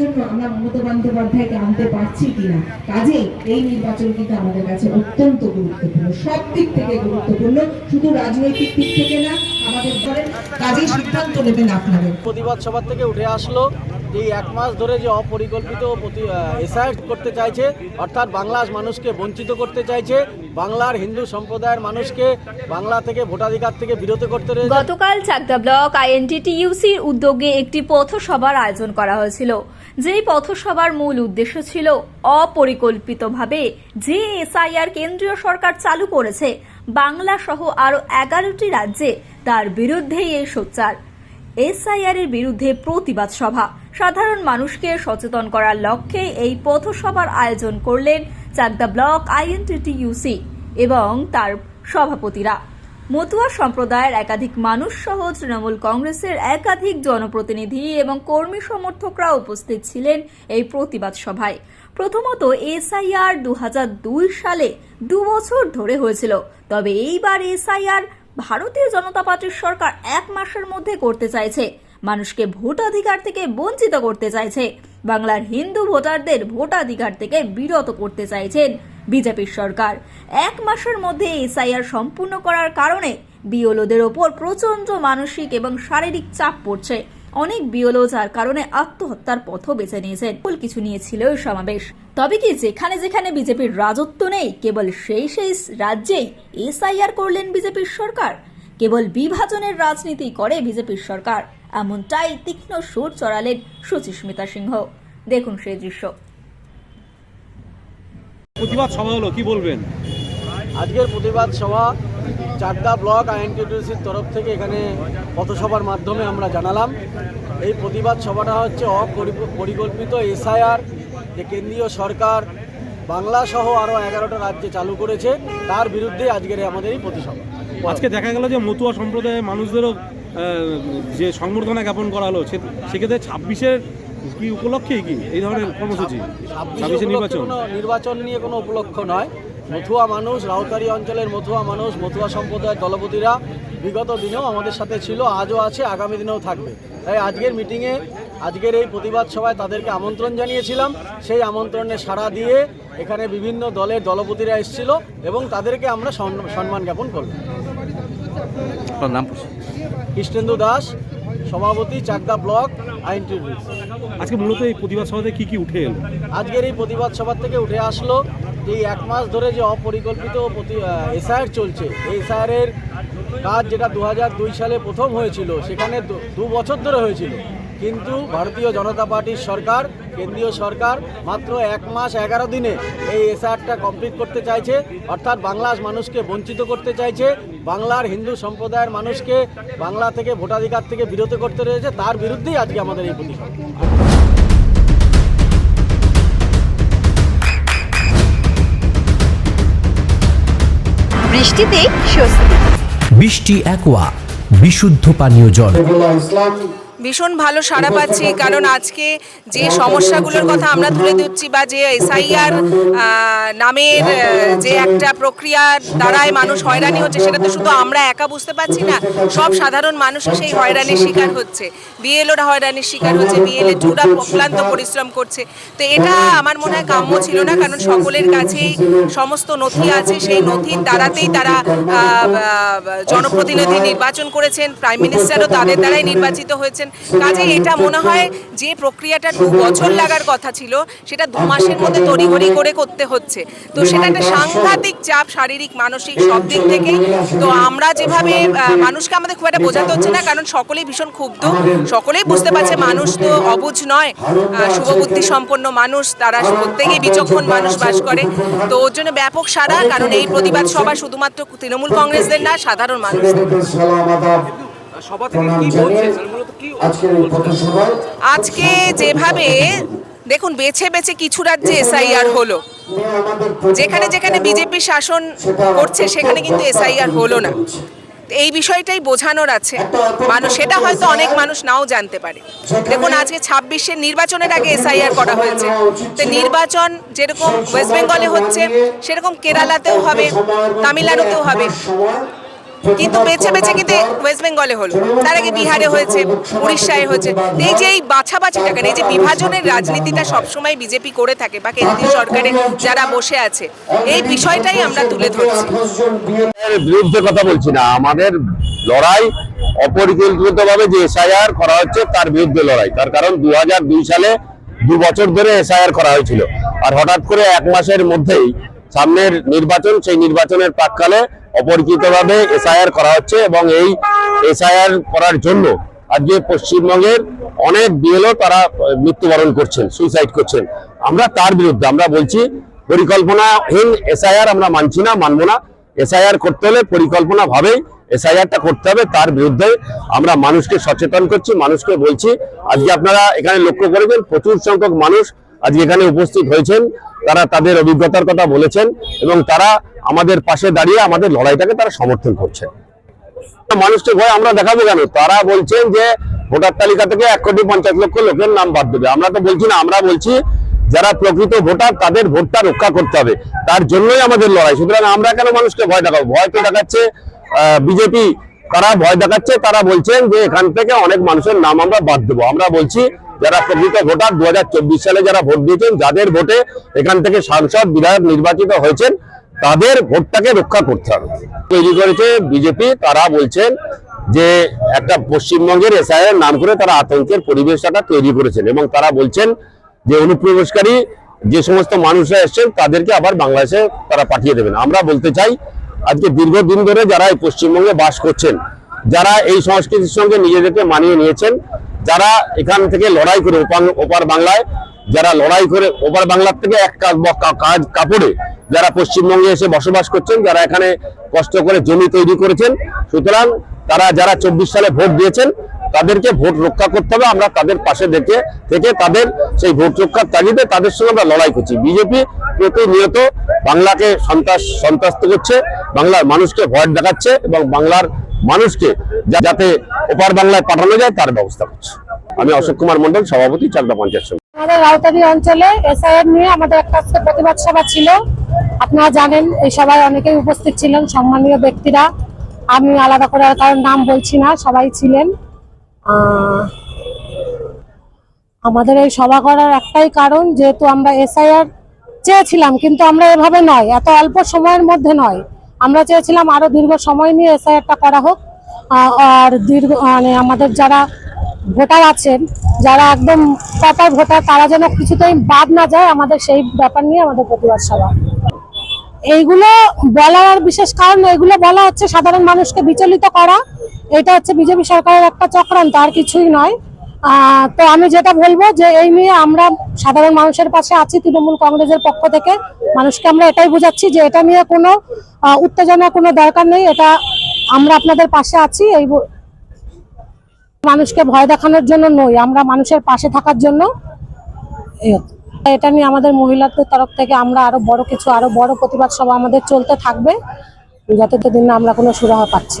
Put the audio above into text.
জন্য আমরা মমতা বন্দ্যোপাধ্যায়কে আনতে পারছি কিনা? কাজে এই নির্বাচন কিন্তু আমাদের কাছে অত্যন্ত গুরুত্বপূর্ণ সব দিক থেকে গুরুত্বপূর্ণ, শুধু রাজনৈতিক দিক থেকে না, আমাদের কাজেই সিদ্ধান্ত নেবেন আপনাদের প্রতিবাদ সভা থেকে উঠে আসলো যে এক মাস ধরে যে অপরিকল্পিত এসআই করতে চাইছে, অর্থাৎ বাংলার মানুষকে বঞ্চিত করতে চাইছে, বাংলার হিন্দু সম্প্রদায়ের মানুষকে বাংলা থেকে ভোটাধিকার থেকে বিরত করতে গতকাল চাকদা ব্লক আইএনটিটিইউসির উদ্যোগে একটি পথসভার আয়োজন করা হয়েছিল, যেই পথসভার মূল উদ্দেশ্য ছিল অপরিকল্পিতভাবে যে এসআইআর কেন্দ্রীয় সরকার চালু করেছে, বাংলা সহ আরও এগারোটি রাজ্যে তার বিরুদ্ধেই এই সোচ্চার। এসআইআর এর বিরুদ্ধে প্রতিবাদ সভা। সাধারণ মানুষকে সচেতন করার লক্ষ্যে এই পথসভার আয়োজন করলেন চাকদা ব্লক আইএনটিটিইউসি এবং তার সভাপতিরা। মতুয়া সম্প্রদায়ের একাধিক মানুষ সহ তৃণমূল কংগ্রেসের একাধিক জনপ্রতিনিধি এবং কর্মী সমর্থকরা উপস্থিত ছিলেন এই প্রতিবাদ সভায়। প্রথমত এসআইআর দু দুই সালে দু বছর ধরে হয়েছিল। তবে এইবার এসআইআর ভারতীয় জনতা পার্টির সরকার এক মাসের মধ্যে করতে চাইছে। মানুষকে ভোটাধিকার থেকে বঞ্চিত করতে চাইছে। বাংলার হিন্দু ভোটারদের ভোটাধিকার থেকে বিরত করতে চাইছেন বিজেপির সরকার। এক মাসের মধ্যে এসআইআর সম্পূর্ণ করার কারণে বিওলোদের ওপর প্রচণ্ড মানসিক এবং শারীরিক চাপ পড়ছে। অনেক বিওলো যার কারণে আত্মহত্যার পথও বেছে নিয়েছেন। ভুল কিছু নিয়েছিল এই সমাবেশ। তবে কি যেখানে যেখানে বিজেপির রাজত্ব নেই, কেবল সেই সেই রাজ্যেই এসআইআর করলেন বিজেপির সরকার? কেবল বিভাজনের রাজনীতি করে বিজেপির সরকার। এমনটাই তীক্ষ্ণ সুর চড়ালেন সুচিস্মিতা সিংহ। দেখুন সেই দৃশ্য। প্রতিবাদ সভা হলো কি বলবেন? আজকের প্রতিবাদ সভা চাকদা ব্লক আইএনটিটিউসির তরফ থেকে এখানে পথসভার মাধ্যমে আমরা জানালাম। এই প্রতিবাদ সভাটা হচ্ছে অপরিকল্পিত এসআইআর যে কেন্দ্রীয় সরকার বাংলা সহ আরও এগারোটা রাজ্যে চালু করেছে তার বিরুদ্ধে আজকের আমাদের এই প্রতিসভা। আজকে দেখা গেল যে মতুয়া সম্প্রদায়ের মানুষদেরও যে সংবর্ধনা জ্ঞাপন করা হলো সেক্ষেত্রে ছাব্বিশের কি উপলক্ষে কি? এই ধরনের কর্মসূচি? ছাব্বিশে ছাব্বিশে নির্বাচন? কোনো নির্বাচন নিয়ে কোনো উপলক্ষ নয়। মথুয়া মানুষ রাউতারি অঞ্চলের মথুয়া মানুষ মথুয়া সম্প্রদায়ের দলপতিরা বিগত দিনেও আমাদের সাথে ছিল আজও আছে আগামী দিনেও থাকবে। তাই আজকের মিটিংয়ে আজকের এই প্রতিবাদ সভায় তাদেরকে আমন্ত্রণ জানিয়েছিলাম। সেই আমন্ত্রণে সাড়া দিয়ে এখানে বিভিন্ন দলের দলপতিরা এসেছিল এবং তাদেরকে আমরা সম্মান জ্ঞাপন করলাম। আপনার নাম কৃষ্ণেন্দু দাস সভাপতি চাকদা ব্লক আইন আজকে মূলত এই প্রতিবাদ সভাতে কি কি উঠে এলো? আজকের এই প্রতিবাদ সভা থেকে উঠে আসলো যে এই এক মাস ধরে যে অপরিকল্পিত এসআইআর চলছে। এই এসআইআর কাজ যেটা দু দুই সালে প্রথম হয়েছিল সেখানে দু বছর ধরে হয়েছিল। কিন্তু ভারতীয় জনতা পার্টির সরকার কেন্দ্রীয় সরকার মাত্র এক মাস এগারো দিনে এই এসআরটা কমপ্লিট করতে চাইছে। অর্থাৎ বাংলার মানুষকে বঞ্চিত করতে চাইছে। বাংলার হিন্দু সম্প্রদায়ের মানুষকে বাংলা থেকে ভোটাধিকার থেকে বিরত করতে রয়েছে। তার বিরুদ্ধেই আজকে আমাদের এই প্রতিবাদ বৃষ্টিতে স্বস্তি। বৃষ্টি অ্যাকোয়া বিশুদ্ধ পানীয় জল। ভীষণ ভালো সাড়া পাচ্ছি, কারণ আজকে যে সমস্যাগুলোর কথা আমরা তুলে ধরছি বা যে এসআইআর নামের যে একটা প্রক্রিয়ার দ্বারাই মানুষ হয়রানি হচ্ছে, সেটা তো শুধু আমরা একা বুঝতে পারছি না, সব সাধারণ মানুষও সেই হয়রানির শিকার হচ্ছে। বিএলওরা হয়রানির শিকার হচ্ছে, বিএলএ টুরা অক্লান্ত পরিশ্রম করছে। তো এটা আমার মনে হয় কাম্য ছিল না, কারণ সকলের কাছেই সমস্ত নথি আছে, সেই নথির দ্বারাতেই তারা জনপ্রতিনিধি নির্বাচন করেছেন, প্রাইম মিনিস্টারও তাদের দ্বারাই নির্বাচিত হয়েছেন। কাজে এটা মনে হয় যে প্রক্রিয়াটা দু বছর লাগার কথা ছিল, সেটা দু মাসের মধ্যে তড়িঘড়ি করে করতে হচ্ছে। তো সেটা একটা সাংঘাতিক চাপ, শারীরিক, মানসিক সব দিক থেকেই। তো আমরা যেভাবে মানুষকে আমাদের খুব একটা বোঝাতে হচ্ছে না, কারণ সকলেই ভীষণ ক্ষুব্ধ। সকলেই বুঝতে পারছে মানুষ তো অবুঝ নয়। শুভবুদ্ধি সম্পন্ন মানুষ, তারা প্রত্যেকেই বিচক্ষণ মানুষ বাস করে। তো ওর জন্য ব্যাপক সারা কারণ এই প্রতিবাদ সভা শুধুমাত্র তৃণমূল কংগ্রেসদের না, সাধারণ মানুষদের। আজকে যেভাবে দেখুন বেছে বেছে কিছু রাজ্যে এসআইআর হলো। যেখানে যেখানে বিজেপি শাসন করছে সেখানে কিন্তু এসআইআর হলো না। তো এই বিষয়টাই বোঝানোর আছে। মানুষ সেটা হয়তো অনেক মানুষ নাও জানতে পারে। দেখুন আজকে ছাব্বিশের নির্বাচনের আগে এসআইআর করা হয়েছে। তো নির্বাচন যেরকম ওয়েস্ট বেঙ্গলে হচ্ছে সেরকম কেরালাতেও হবে তামিলনাড়ুতেও হবে। কিন্তু বেছে বেছে কিন্তু ওয়েস্ট বেঙ্গলে হলো। তার আগে বিহারে হয়েছে উড়িষ্যায় হয়েছে। এই যে এই বাছাবাছিটা কেন এই যে বিভাজনের রাজনীতিটা সবসময় বিজেপি করে থাকে বা কেন্দ্রীয় সরকারে যারা বসে আছে এই বিষয়টাই আমরা তুলে ধরছি। বিরুদ্ধে কথা বলছি না। আমাদের লড়াই অপরিকল্পিত ভাবে যে এসআইআর করা হচ্ছে তার বিরুদ্ধে লড়াই। তার কারণ দুই হাজার দুই সালে দু বছর ধরে এসআইআর করা হয়েছিল। আর হঠাৎ করে এক মাসের মধ্যেই সামনের নির্বাচন সেই নির্বাচনের প্রাককালে অপরিচিতভাবে এসআইআর করা হচ্ছে এবং এই এসআইআর করার জন্য আজকে পশ্চিমবঙ্গের অনেক বিএলও তারা মৃত্যুবরণ করছেন সুইসাইড করছেন। আমরা তার বিরুদ্ধে, আমরা বলছি পরিকল্পনাহীন এসআইআর আমরা মানছি না, মানবো না। এসআইআর করতে হলে পরিকল্পনা ভাবেই এসআইআরটা করতে হবে, তার বিরুদ্ধে আমরা মানুষকে সচেতন করছি, মানুষকে বলছি, আজকে আপনারা এখানে লক্ষ্য করেছেন, প্রচুর সংখ্যক মানুষ আজকে এখানে উপস্থিত হয়েছেন, তারা তাদের অভিজ্ঞতার কথা বলেছেন এবং তারা আমাদের পাশে দাঁড়িয়ে আমাদের লড়াইটাকে তারা সমর্থন করছেন। মানুষকে ভয় আমরা দেখাবো কেন? তারা বলছেন যে ভোটার তালিকা থেকে এক কোটি পঞ্চাশ লক্ষ লোকের নাম বাদ দেবে। আমরা তো বলছি না, আমরা বলছি যারা প্রকৃত ভোটার তাদের ভোটটা রক্ষা করতে হবে। তার জন্যই আমাদের লড়াই। সুতরাং আমরা কেন মানুষকে ভয় দেখাবো? ভয় তো দেখাচ্ছে বিজেপি তারা ভয় দেখাচ্ছে। তারা বলছেন যে এখান থেকে অনেক মানুষের নাম আমরা বাদ দেবো। আমরা বলছি যারা প্রকৃত ভোটার দু হাজার চব্বিশ সালে যারা ভোট দিয়েছেন, যাদের ভোটে এখান থেকে সাংসদ, বিধায়ক নির্বাচিত হয়েছেন, তাদের ভোটটাকে রক্ষা করতে হবে। তৈরি করেছে বিজেপি, তারা বলছেন যে একটা পশ্চিমবঙ্গের এসআইয়ের নাম করে তারা আতঙ্কের পরিবেশটা তৈরি করেছেন এবং তারা বলছেন যে অনুপ্রবেশকারী যে সমস্ত মানুষরা এসছেন, তাদেরকে আবার বাংলাদেশে তারা পাঠিয়ে দেবেন। আমরা বলতে চাই, আজকে দীর্ঘদিন ধরে যারা এই পশ্চিমবঙ্গে বাস করছেন, যারা এই সংস্কৃতির সঙ্গে নিজেদেরকে মানিয়ে নিয়েছেন যারা এখান থেকে লড়াই করে ওপার- বাংলায়, যারা লড়াই করে ওপার বাংলার থেকে এক কাজ কাপড়ে যারা পশ্চিমবঙ্গে এসে বসবাস করছেন, যারা এখানে কষ্ট করে জমি তৈরি করেছেন, সুতরাং তারা যারা চব্বিশ সালে ভোট দিয়েছেন, তাদেরকে ভোট রক্ষা করতে হবে। আমরা তাদের পাশে দেখে, থেকে তাদের সেই ভোট রক্ষার তাগিদে তাদের সঙ্গে আমরা লড়াই করছি। বিজেপি প্রতিনিয়ত বাংলাকে সন্ত্রাস সন্ত্রাস্ত করছে, বাংলার মানুষকে ভয় দেখাচ্ছে এবং বাংলার মানুষকে যাতে ওপার বাংলায় পাঠানো যায়, তার ব্যবস্থা করছে। আমি অশোক কুমার মন্ডল সভাপতি চাকদা পঞ্চায়েত সমিতি। আমাদের রাউতারি অঞ্চলে এসআইআর নিয়ে আমাদের একটা প্রতিবাদ সভা ছিল। আপনারা জানেন, এই সভায় অনেকেই উপস্থিত ছিলেন, সম্মানীয় ব্যক্তিরা। আমি আলাদা করে কারোর নাম বলছি না, সবাই ছিলেন। আমাদের এই সভা করার একটাই কারণ, যেহেতু আমরা এসআইআর চেয়েছিলাম, কিন্তু আমরা এভাবে নয়, এত অল্প সময়ের মধ্যে নয়। আমরা চেয়েছিলাম আরও দীর্ঘ সময় নিয়ে এসআইআরটা করা হোক। আর দীর্ঘ মানে আমাদের যারা ভোটার আছেন, যারা একদম প্রপার ভোটার, তারা যেন কিছুতেই বাদ না যায় আমাদের সেই ব্যাপার নিয়ে আমাদের প্রতিবাদ সভা। এইগুলো বলার আর বিশেষ কারণ এগুলো বলা হচ্ছে সাধারণ মানুষকে বিচলিত করা। এটা হচ্ছে বিজেপি সরকারের একটা চক্রান্ত, আর কিছুই নয়। তো আমি যেটা বলব যে এই নিয়ে আমরা সাধারণ মানুষের পাশে আছি, তৃণমূল কংগ্রেসের পক্ষ থেকে। মানুষকে আমরা এটাই বোঝাচ্ছি যে এটা নিয়ে কোনো উত্তেজনা কোনো দরকার নেই। এটা আমরা আপনাদের পাশে আছি। এই মানুষকে ভয় দেখানোর জন্য নই, আমরা মানুষের পাশে থাকার জন্য। এটা নিয়ে আমাদের মহিলাদের তরফ থেকে আমরা আরও বড় কিছু, আরও বড় প্রতিবাদ সভা আমাদের চলতে থাকবে। যতদিন না আমরা কোনো সুরাহা পাচ্ছি।